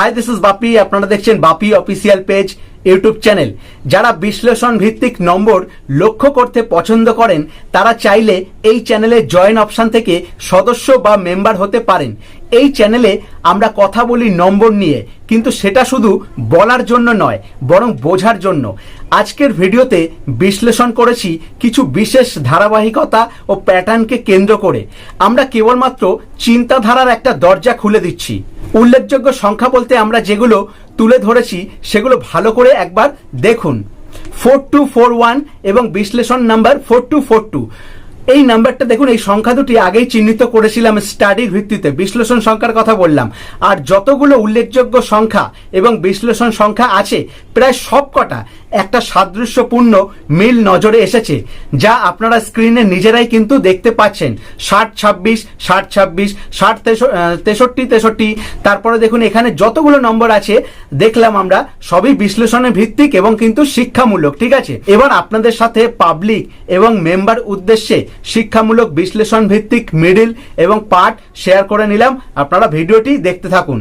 Hi this is Bapi আপনারা দেখছেন Bapi official page YouTube channel যারা বিশ্লেষণ ভিত্তিক নম্বর লক্ষ্য করতে পছন্দ করেন, তারা চাইলে এই চ্যানেলে জয়েন অপশন থেকে সদস্য বা মেম্বার হতে পারেন। এই চ্যানেলে আমরা কথা বলি নম্বর নিয়ে, কিন্তু সেটা শুধু বলার জন্য নয়, বরং বোঝার জন্য। আজকের ভিডিওতে বিশ্লেষণ করেছি কিছু বিশেষ ধারাবাহিকতা ও প্যাটার্নকে কেন্দ্র করে। আমরা কেবলমাত্র চিন্তাধারার একটা দরজা খুলে দিচ্ছি। উল্লেখযোগ্য সংখ্যা বলতে আমরা যেগুলো তুলে ধরেছি, সেগুলো ভালো করে একবার দেখুন। ফোর টু ফোর ওয়ান এবং বিশ্লেষণ number four two four two এই নাম্বারটা দেখুন, এই সংখ্যা দুটি আগেই চিহ্নিত করেছিলাম স্টাডির ভিত্তিতে, বিশ্লেষণ সংখ্যার কথা বললাম। আর যতগুলো উল্লেখযোগ্য সংখ্যা এবং বিশ্লেষণ সংখ্যা আছে, প্রায় সবকটা একটা সাদৃশ্যপূর্ণ মিল নজরে এসেছে, যা আপনারা স্ক্রিনে নিজেরাই কিন্তু দেখতে পাচ্ছেন। ষাট ছাব্বিশ ষাট ছাব্বিশ, ষাট তেষট্টি তেষট্টি। তারপরে দেখুন, এখানে যতগুলো নম্বর আছে, দেখলাম আমরা, সবই বিশ্লেষণে ভিত্তিক এবং কিন্তু শিক্ষামূলক, ঠিক আছে? এবার আপনাদের সাথে পাবলিক এবং মেম্বার উদ্দেশ্যে শিক্ষামূলক বিশ্লেষণ ভিত্তিক মিডিল এবং পার্ট শেয়ার করে নিলাম। আপনারা ভিডিওটি দেখতে থাকুন।